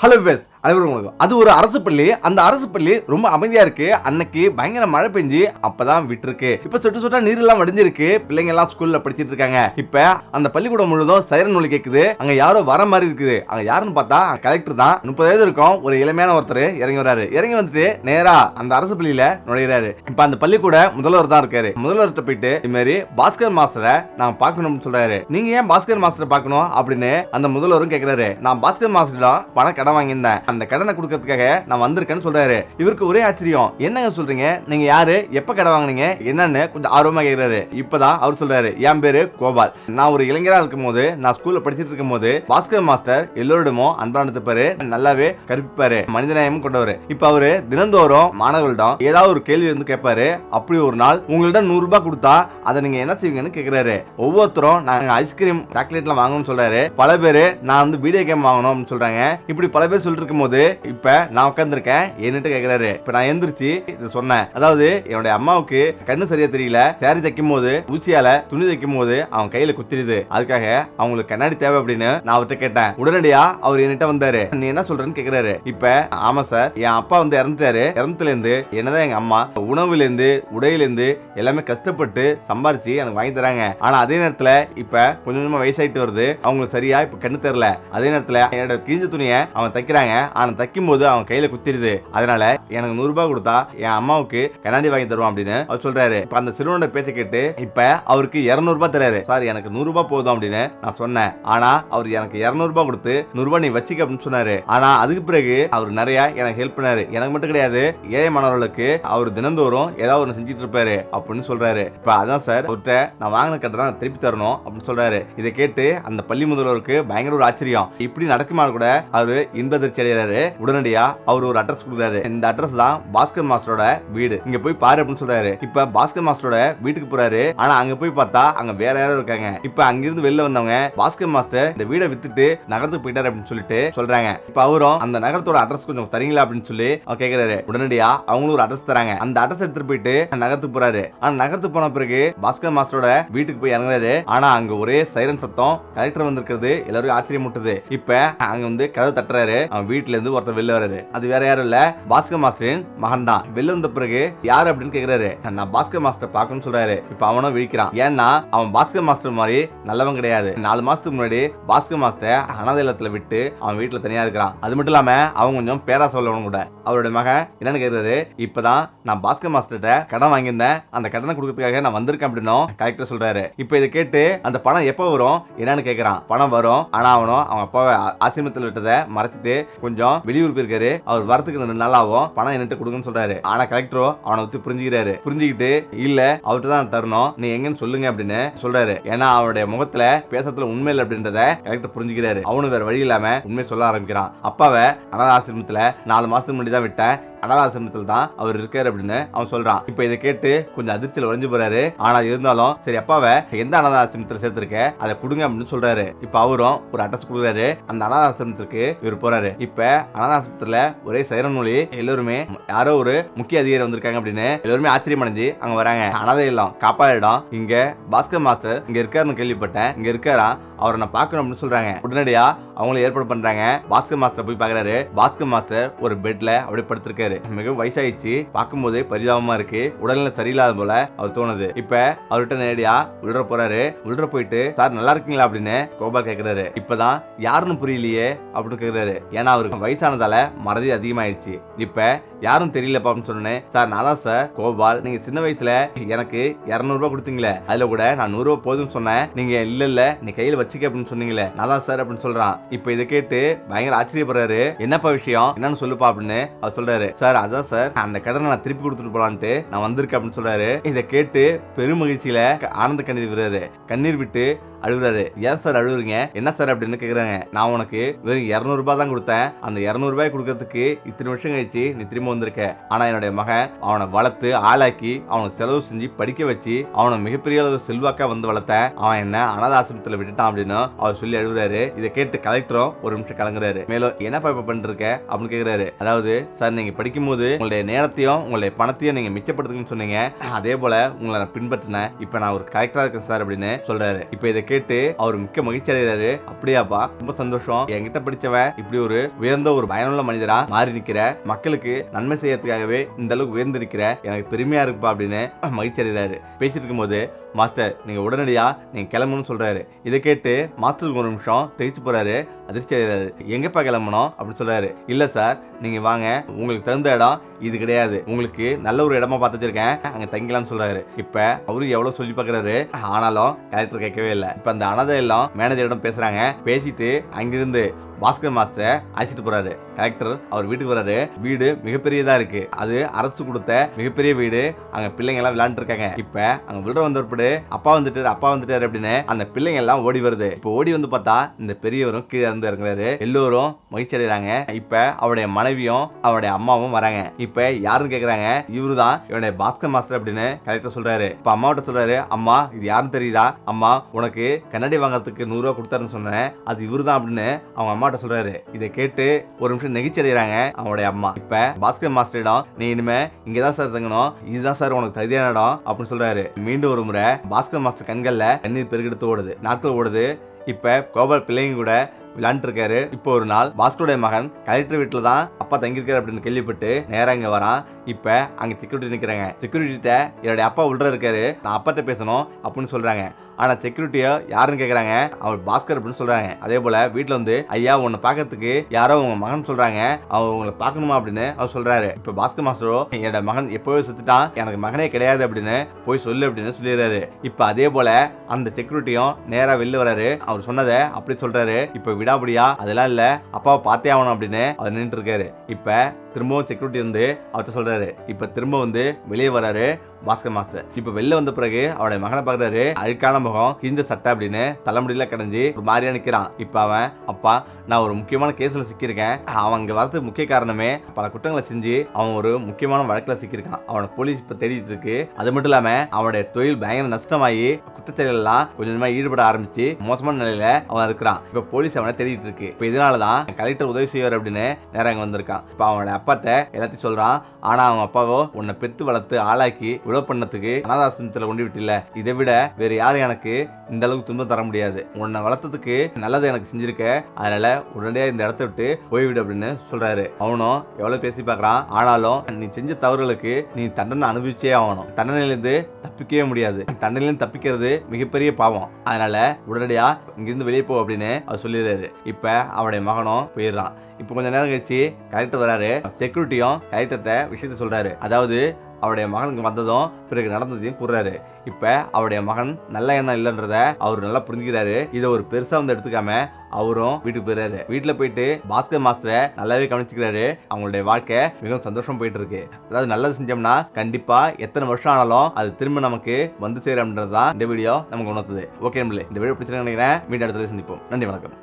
Hello, Viz. அனைவரும் அது ஒரு அரசு பள்ளி. அந்த அரசு பள்ளி ரொம்ப அமைதியா இருக்கு. அன்னைக்கு பயங்கர மழை பெஞ்சு அப்பதான் விட்டுருக்கு. இப்ப சொட்டு சொட்டா நீர் எல்லாம் வடிஞ்சிருக்கு. பிள்ளைங்க எல்லாம் ஸ்கூல்ல படிச்சிட்டு இருக்காங்க. இப்ப அந்த பள்ளிக்கூடம் முழுதும் சைரன் ஒலி கேக்குது. அங்க யாரோ வர மாதிரி இருக்குது. அங்க யாருன்னு பார்த்தா கலெக்டர் தான். முப்பது வயது இருக்கும். ஒரு இளமையான ஒருத்தர் இறங்கி வராரு இறங்கி வந்துட்டு நேரா அந்த அரசு பள்ளியில நுழையிறாரு. இப்ப அந்த பள்ளிக்கூட முதல்வர் தான் இருக்காரு. முதல்வர்கிட்ட போயிட்டு இது மாதிரி பாஸ்கர் மாஸ்டரை நான் பார்க்கணும்னு சொல்றாரு. நீங்க ஏன் பாஸ்கர் மாஸ்டரை பார்க்கணும்? அப்படின்னு அந்த முதல்வரும் கேக்குறாரு. நான் பாஸ்கர் மாஸ்டரிடம் பணம் கடன் வாங்கியிருந்தேன். அந்த கடனை கொடுக்கறதுக்காக நான் வந்திருக்கேன்னு சொல்றாரு. இவருக்கு ஒரே ஆச்சரியம். என்னங்க சொல்றீங்க? நீங்க யாரு? எப்ப கடை வாங்குனீங்க? என்னன்னு கொஞ்சம் ஆர்வமா கேக்குறாரு. இப்பதான் அவர் சொல்றாரு. என் பேரு கோபால். நான் ஒரு இளைஞரா இருக்கும் போது நான் ஸ்கூல்ல படிச்சிட்டு இருக்கும் போது பாஸ்கர் மாஸ்டர் எல்லோரிடமும் அன்பானதுப்பாரு நல்லாவே கற்பிப்பாரு. மனிதநேயம் கொண்டவர். இப்ப அவரு தினந்தோறும் மாணவர்களிடம் ஏதாவது ஒரு கேள்வி வந்து கேட்பாரு. அப்படி ஒரு நாள் உங்கள்கிட்ட நூறு ரூபாய் கொடுத்தா அதை நீங்க என்ன செய்வீங்கன்னு கேக்குறாரு. ஒவ்வொருத்தரும் நாங்க ஐஸ்கிரீம் சாக்லேட்லாம் வாங்கணும்னு சொல்றாரு. பல பேரு நான் வந்து வீடியோ கேம் வாங்கணும் அப்படின்னு சொல்றாங்க. இப்படி பல பேர் சொல்லிட்டு போது இப்ப நான் உட்காந்துருக்கேன் என்னட்டு கேக்குறாரு. இப்ப நான் எந்திரிச்சு இது சொன்னேன். அதாவது என்னுடைய அம்மாவுக்கு கண்ணு சரியா தெரியல. சேரி தைக்கும் போது ஊசியால துணி தைக்கும் போது அவன் கையில குத்திடுது. அதுக்காக அவங்களுக்கு கண்ணாடி தேவை அப்படின்னு நான் அவர்கிட்ட கேட்டேன். உடனடியா அவர் என்கிட்ட வந்தாரு. நீ என்ன சொல்றேன்னு கேக்குறாரு. இப்ப ஆமா சார் என் அப்பா வந்து இறந்துட்டாரு. இறந்ததுல இருந்து என்னதான் எங்க அம்மா உணவுல இருந்து உடையில இருந்து எல்லாமே கஷ்டப்பட்டு சம்பாரிச்சு எனக்கு வாங்கி தராங்க. ஆனா அதே நேரத்துல இப்ப கொஞ்சம் கொஞ்சமா வயசாயிட்டு வருது. அவங்களுக்கு சரியா இப்ப கண்ணு தெரியல. அதே நேரத்துல என்னோட கிழிஞ்ச துணியை அவன் தைக்கிறாங்க. ஆனா தைக்கும் போது அவன் கையில குத்திடுது. அதனால எனக்கு நூறு ரூபாய் கொடுத்தா என் அம்மாவுக்கு கண்ணாடி வாங்கி தருவான் அப்படின்னு அவர் சொல்றாரு. இப்ப அந்த சிறுவனோட பேச்சை கேட்டு இப்ப அவருக்கு இருநூறு ரூபாய் தராரு சார் எனக்கு நூறு ரூபாய் போதும் அப்படின்னு நான் சொன்னேன். ஆனா அவர் எனக்கு இருநூறு ரூபாய் கொடுத்து நூறு ரூபாய் நீ வச்சுக்க அப்படின்னு சொன்னாரு. ஆனா அதுக்கு பிறகு அவர் நிறைய எனக்கு ஹெல்ப் பண்ணாரு. எனக்கு மட்டும் கிடையாது ஏழை மாணவர்களுக்கு அவர் தினந்தோறும் ஏதாவது ஒன்று செஞ்சுட்டு இருப்பாரு அப்படின்னு சொல்றாரு. இப்ப அதான் சார் அவர்கிட்ட நான் வாங்கின கட்டை தான் திருப்பி தரணும் அப்படின்னு சொல்றாரு. இதை கேட்டு அந்த பள்ளி முதல்வருக்கு பயங்கர ஒரு ஆச்சரியம். இப்படி நடக்குமா கூட அவரு இன்பதிர்ச்சி அடைகிறாரு உடனடியா அவர் ஒரு அட்ரஸ் கொடுக்குறாரு. இந்த அட்ரஸ் தான் பாஸ்கர் மாஸ்டரோட வீடு. இங்க போய் பாரு அப்படின்னு சொல்றாரு. இப்ப பாஸ்கர் மாஸ்டரோட வீட்டுக்கு போறாரு. ஆனா அங்க போய் பார்த்தா அங்க வேற யாரும் இருக்காங்க. இப்ப அங்கிருந்து வெளில வந்தவங்க பாஸ்கர் மாஸ்டர் இந்த வீடை வித்துட்டு நகரத்துக்கு போயிட்டாரு அப்படின்னு சொல்லிட்டு சொல்றாங்க. இப்ப அவரும் அந்த நகரத்தோட அட்ரஸ் கொஞ்சம் தரீங்களா அப்படின்னு சொல்லி அவர் கேக்குறாரு. உடனடியா அவங்களும் ஒரு அட்ரஸ் தராங்க. அந்த அட்ரஸ் எடுத்துட்டு போயிட்டு நகரத்துக்கு போறாரு. ஆனா நகரத்துக்கு போன பிறகு பாஸ்கர் மாஸ்டரோட வீட்டுக்கு போய் இறங்குறாரு. ஆனா அங்க ஒரே சைரன் சத்தம். கலெக்டர் வந்திருக்கிறது எல்லாரும் ஆச்சரியம் முட்டுது இப்ப அங்க வந்து கதவு தட்டுறாரு. அவன் வீட்டுல இருந்து ஒருத்தர் வெளில வராரு அது வேற யாரும் இல்ல. பாஸ்கர் மாஸ்டரின் மகன் தான் வெளில வந்த பிறகு யார் அப்படின்னு கேக்குறாரு. நான் பாஸ்கர் மாஸ்டர் பார்க்கணும்னு சொல்றாரு. இப்ப அவனும் விழிக்கிறான். ஏன்னா அவன் பாஸ்கர் மாஸ்டர் மாதிரி நல்லவன் கிடையாது. நாலு மாசத்துக்கு முன்னாடி பாஸ்கர் மாஸ்டர் அனாதை இல்லத்துல விட்டு அவன் வீட்டுல தனியா இருக்கிறான். அது மட்டும் இல்லாம அவன் கொஞ்சம் பேரா சொல்லவனும் கூட. அவருடைய மகன் என்னன்னு கேக்குறாரு. இப்பதான் நான் பாஸ்கர் மாஸ்டர்கிட்ட கடன் வாங்கியிருந்தேன். அந்த கடனை கொடுக்கறதுக்காக நான் வந்திருக்கேன் அப்படின்னும் கலெக்டர் சொல்றாரு. இப்போ இதை கேட்டு அந்த பணம் எப்போ வரும்? என்னன்னு கேக்குறான். பணம் வரும். ஆனா அவனும் அவன் அப்பாவை ஆசிரமத்தில் விட்டதை மறைச்சிட்டு கொஞ்சம் வெளியூர் போயிருக்காரு. அவர் வரத்துக்கு ரெண்டு நாள் ஆகும். பணம் என்னட்டு கொடுங்கன்னு சொல்றாரு. ஆனா கலெக்டரோ அவனை வச்சு புரிஞ்சுக்கிறாரு. புரிஞ்சுக்கிட்டு இல்ல அவர்கிட்ட தான் தரணும். நீ எங்கன்னு சொல்லுங்க அப்படின்னு சொல்றாரு. ஏன்னா அவனுடைய முகத்துல பேசத்துல உண்மை இல்லை அப்படின்றத கலெக்டர் புரிஞ்சுக்கிறாரு. அவனு வேற வழி இல்லாம உண்மை சொல்ல ஆரம்பிக்கிறான். அப்பாவை அனாத ஆசிரமத்துல நாலு மாசத்துக்கு முன்னாடி தான் விட்டேன். அனாதாசிரமத்தில் தான் அவர் இருக்காரு அப்படின்னு அவன் சொல்றான். இப்போ இதை கேட்டு கொஞ்சம் அதிர்ச்சியில் உறைஞ்சு போறாரு. ஆனா இருந்தாலும் சரி அப்பாவை எந்த அனாத ஆசிரமத்தில் சேர்த்திருக்க? அதை கொடுங்க அப்படின்னு சொல்றாரு. இப்போ அவரும் ஒரு அட்ரஸ் கொடுக்குறாரு. அந்த அனாத ஆசிரமத்திற்கு இவர் போறாரு. இப்போ அனாத ஆசிரமத்துல ஒரே சைரன் எல்லோருமே யாரோ ஒரு முக்கிய அதிகாரி வந்திருக்காங்க அப்படின்னு எல்லோருமே ஆச்சரியம் அடைஞ்சு அங்க வராங்க. அனாதை இல்லம் காப்பாள இடம். இங்க பாஸ்கர் மாஸ்டர் இங்க இருக்காருன்னு கேள்விப்பட்டேன். இங்க இருக்காரா? அவரை நான் பார்க்கணும் அப்படின்னு சொல்றாங்க. உடனடியா அவங்களும் ஏற்பாடு பண்றாங்க. பாஸ்கர் மாஸ்டர் போய் பார்க்கறாரு. பாஸ்கர் மாஸ்டர் ஒரு பெட்ல அப்படியே படுத்திருக்காரு. மிகவும் வயசாயிடுச்சு. பார்க்கும்போதே பரிதாபமா இருக்கு. உடல்நிலை சரியில்லாத போல அவர் தோணுது. இப்ப அவர்கிட்ட நேரடியா உள்ள போறாரு. உள்ள போயிட்டு சார் நல்லா இருக்கீங்களா? அப்படின்னு கோபால் கேக்குறாரு. இப்பதான் யாருன்னு புரியலையே அப்படின்னு கேக்குறாரு. ஏன்னா அவருக்கு வயசானதால மறதி அதிகமாயிடுச்சு. இப்ப யாரும் தெரியலப்பா அப்படின்னு சொன்னேன் சார் நான் தான் சார் கோபால். நீங்க சின்ன வயசுல எனக்கு இரநூறுபா கொடுத்தீங்களே அதுல கூட நான் நூறு ரூபா போதும்னு சொன்னேன். நீங்க இல்ல இல்ல நீ கையில வச்சுக்க அப்படின்னு சொன்னீங்களே நான் தான் சார் அப்படின்னு சொல்றான். இப்ப இதை கேட்டு பயங்கர ஆச்சரியப்படுறாரு. என்னப்பா விஷயம்? என்னன்னு சொல்லுப்பா அப்படின்னு அவர் சொல்றாரு. சார் அதான் சார் அந்த கடனை நான் திருப்பி கொடுத்துட்டு போலான்ட்டு நான் வந்திருக்கேன் அப்படின்னு சொல்றாரு. இதை கேட்டு பெரும் மகிழ்ச்சியில ஆனந்த கண்ணீர் விடுறாரு. கண்ணீர் விட்டு அழுகுறாரு. ஏன் சார் அழுகுறீங்க? என்ன சார் அப்படின்னு கேக்குறாங்க. நான் உனக்கு வெறும் இரநூறுபா தான் கொடுத்தேன். அந்த இரநூறுபாய் கொடுக்கறதுக்கு இத்தனை வருஷம் கழிச்சு நீ திரும்ப வந்திருக்க. ஆனா என்னுடைய மகன் அவனை வளர்த்து ஆளாக்கி அவனுக்கு செலவு செஞ்சு படிக்க வச்சு அவனை மிகப்பெரிய அளவு செல்வாக்கா வந்து வளர்த்தேன். அவன் என்ன அனாதாசிரமத்தில் விட்டுட்டான் அப்படின்னு அவர் சொல்லி அழுகுறாரு இதை கேட்டு கலெக்டரும் ஒரு நிமிஷம் கலங்குறாரு மேலும் என்னப்பா இப்போ பண்ணிருக்க? அப்படின்னு கேக்குறாரு. அதாவது சார் நீங்க படிக்கும்போது உங்களுடைய நேரத்தையும் உங்களுடைய பணத்தையும் நீங்க மிச்சப்படுத்துங்கன்னு சொன்னீங்க. அதே போல உங்களை நான் பின்பற்றினேன். இப்ப நான் ஒரு கலெக்டராக இருக்கேன் சார் அப்படின்னு சொல்றாரு. இப்ப இதை கேட்டு அவர் மிக்க மகிழ்ச்சி அடைகிறாரு. அப்படியாப்பா ரொம்ப சந்தோஷம். என்கிட்ட படிச்சவன் இப்படி ஒரு உயர்ந்த ஒரு பயனுள்ள மனிதரா மாறி நிக்கிற. மக்களுக்கு நன்மை செய்யறதுக்காகவே இந்த அளவுக்கு உயர்ந்திருக்கிற எனக்கு பெருமையா இருப்பா அப்படின்னு மகிழ்ச்சி அடைகிறாரு. பேசிட்டு இருக்கும்போது மாஸ்டர் நீங்க உடனடியா நீங்க கிளம்பணும்னு சொல்றாரு. இதை கேட்டு மாஸ்டருக்கு ஒரு நிமிஷம் தெரிச்சு போறாரு அதிர்ச்சி அடைகிறாரு. எங்கப்பா கிளம்பணும்? அப்படின்னு சொல்றாரு. இல்ல சார். நீங்க வாங்க. உங்களுக்கு தகுந்த இடம் இது கிடையாது. உங்களுக்கு நல்ல ஒரு இடமா பார்த்து வச்சிருக்கேன். அங்க தங்கிலாம்னு சொல்றாரு. இப்ப அவரு எவ்வளவு சொல்லி பார்க்குறாரு? ஆனாலும் கலெக்டர் கேட்கவே இல்லை. இப்ப அந்த அனாதை எல்லாம் மேனேஜரிடம் பேசுறாங்க. பேசிட்டு அங்கிருந்து பாஸ்கர் மாஸ்டரை அழைச்சிட்டு போறாரு. கலெக்டர் அவர் வீட்டுக்கு வர்றாரு. வீடு மிகப்பெரியதா இருக்கு. அது அரசு கொடுத்த மிகப்பெரிய வீடு. அங்க பிள்ளைங்க எல்லாம் விளையாண்டு இருக்காங்க. இப்ப அங்க விடுற வந்த அப்பா வந்துட்டாரு அப்பா வந்துட்டாரு அப்படின்னு அந்த பிள்ளைங்க எல்லாம் ஓடி வருது. இப்ப ஓடி வந்து பார்த்தா இந்த பெரியவரும் கீழே இருந்து இறங்குறாரு. எல்லோரும் மகிழ்ச்சி அடைகிறாங்க. இப்ப அவருடைய மனைவியும் அவருடைய அம்மாவும் வராங்க. இப்ப யாருன்னு கேக்குறாங்க? இவருதான் இவனுடைய பாஸ்கர் மாஸ்டர் அப்படின்னு கலெக்டர் சொல்றாரு. இப்ப அம்மாவிட்ட சொல்றாரு அம்மா இது யாருன்னு தெரியுதா? அம்மா உனக்கு கண்ணாடி வாங்குறதுக்கு நூறு கொடுத்தாருன்னு சொன்னேன். அது இவருதான் அப்படின்னு அவங்க அம்மாட்ட சொல்றாரு. இதை கேட்டு ஒரு நிமிஷம் நெகிழ்ச்சி அடைகிறாங்க அவனுடைய அம்மா. இப்ப பாஸ்கர் மாஸ்டரிடம் நீ இனிமே இங்கதான் சார் தங்கணும். இதுதான் சார் உனக்கு தகுதியான இடம் அப்படின்னு சொல்றாரு. மீண்டும் ஒரு முறை பாஸ்கர் மாஸ்டர் கண்கள்ல தண்ணீர் பெருக்கெடுத்து ஓடுது நாட்கள் ஓடுது. இப்ப கோபால் பிள்ளைங்க கூட விளாண்டுருக்காரு இப்போ ஒரு நாள் பாஸ்கருடைய மகன் கலெக்டர் வீட்டில் தான் அப்பா தங்கியிருக்காரு அப்படின்னு கேள்விப்பட்டு நேராக இங்கே வரான். இப்போ அங்கே செக்யூரிட்டி நிற்கிறாங்க செக்யூரிட்டிட்ட என்னுடைய அப்பா உள்ள இருக்காரு. நான் அப்பாட்ட பேசணும் அப்படின்னு சொல்கிறாங்க ஆனால் செக்யூரிட்டியோ யாருன்னு கேட்குறாங்க அவர் பாஸ்கர் அப்படின்னு சொல்கிறாங்க அதே போல் வீட்டில் வந்து ஐயா உன்னை பார்க்கறதுக்கு யாரோ உங்கள் மகன் சொல்கிறாங்க அவர் உங்களை பார்க்கணுமா அப்படின்னு அவர் சொல்கிறாரு இப்போ பாஸ்கர் மாஸ்டரோ என்னோட மகன் எப்போவே செத்துட்டான். எனக்கு மகனே கிடையாது அப்படின்னு போய் சொல்லு அப்படின்னு சொல்லிடுறாரு. இப்போ அதே போல் அந்த செக்யூரிட்டியும் நேராக வெளில வராரு. அவர் சொன்னதை அப்படி சொல்கிறாரு இப்போ விடாபடியா? அதெல்லாம் இல்ல. அப்பாவை பார்த்தே ஆகணும் அப்படின்னு அவர் நின்றுட்டு இருக்காரு. இப்ப திரும்பவும் செக்யூரிட்டி வந்து அவர்கிட்ட சொல்றாரு. இப்ப திரும்ப வந்து வெளியே வராரு. பாஸ்கர் மாஸ்டர். இப்ப வெளில வந்த பிறகு அவருடைய மகனை பார்க்கறாரு. அழுக்கான முகம் இந்த சட்டை அப்படின்னு தலைமுடியில கடைஞ்சு ஒரு மாதிரியா நிக்கிறான். இப்ப அவன் அப்பா நான் ஒரு முக்கியமான கேஸ்ல சிக்கியிருக்கேன். அவன் இங்க வரதுக்கு முக்கிய காரணமே பல குற்றங்களை செஞ்சு அவன் ஒரு முக்கியமான வழக்குல சிக்கியிருக்கான். அவனை போலீஸ் இப்ப தேடிட்டு இருக்கு. அது மட்டும் இல்லாம அவனுடைய தொழில் பயங்கர நஷ்டமாகி குற்றச்செயலாம் கொஞ்சம் கொஞ்சமா ஈடுபட ஆரம்பிச்சு மோசமான நிலையில அவன் இருக்கிறான். இப்ப போலீஸ் அவனை தேடிட்டு இருக்கு. இப்ப இதனாலதான் கலெக்டர் உதவி செய்வார் அப்படின்னு நேரம் இங்க வந்திருக்கான். இப்ப அவனோட அப்பாட்ட எல்லாத்தையும் சொல்றான். ஆனா அவன் அப்பாவோ உன்னை பெத்து வளர்த்து ஆளாக்கி உழவு பண்ணதுக்கு அனாதாசிரமத்தில் கொண்டு விட்டில்ல. இதை விட வேற யாரும் எனக்கு இந்த அளவுக்கு துன்பம் தர முடியாது. உன்னை வளர்த்ததுக்கு நல்லது எனக்கு செஞ்சிருக்க. அதனால உடனடியாக இந்த இடத்த விட்டு போய்விடு அப்படின்னு சொல்றாரு. அவனும் எவ்வளவு பேசி பார்க்கறான். ஆனாலும் நீ செஞ்ச தவறுகளுக்கு நீ தண்டனை அனுபவிச்சே ஆகணும். தண்டனையிலிருந்து தப்பிக்கவே முடியாது. தண்டனையிலிருந்து தப்பிக்கிறது மிகப்பெரிய பாவம். அதனால உடனடியா இங்கிருந்து வெளியே போ அப்படின்னு அவர் சொல்லிடுறாரு. இப்ப அவனுடைய மகனும் போயிடுறான். இப்போ கொஞ்ச நேரம் கழிச்சு கலெக்டர் வராரு. செக்யூரிட்டியும் கலெக்டர்கிட்ட விஷயத்த சொல்றாரு. அதாவது அவருடைய மகனுக்கு வந்ததும் பிறகு நடந்ததையும் கூறுறாரு. இப்ப அவருடைய மகன் நல்ல எண்ணம் இல்லைன்றத அவர் நல்லா புரிஞ்சுக்கிறாரு. இதை ஒரு பெருசா வந்து எடுத்துக்காம அவரும் வீட்டுக்கு போயிடுறாரு. வீட்டுல போயிட்டு பாஸ்கர் மாஸ்டரை நல்லாவே கவனிச்சுக்கிறாரு. அவங்களுடைய வாழ்க்கை மிகவும் சந்தோஷம் போயிட்டு இருக்கு அதாவது நல்லது செஞ்சோம்னா கண்டிப்பா எத்தனை வருஷம் ஆனாலும் அது திரும்ப நமக்கு வந்து சேரும் தான் இந்த வீடியோ நமக்கு உணர்த்துது. ஓகே நம்மளே இந்த வீடியோ பிடிச்சிருக்கேன் நினைக்கிறேன். மீண்டும் இடத்துல சந்திப்போம். நன்றி வணக்கம்.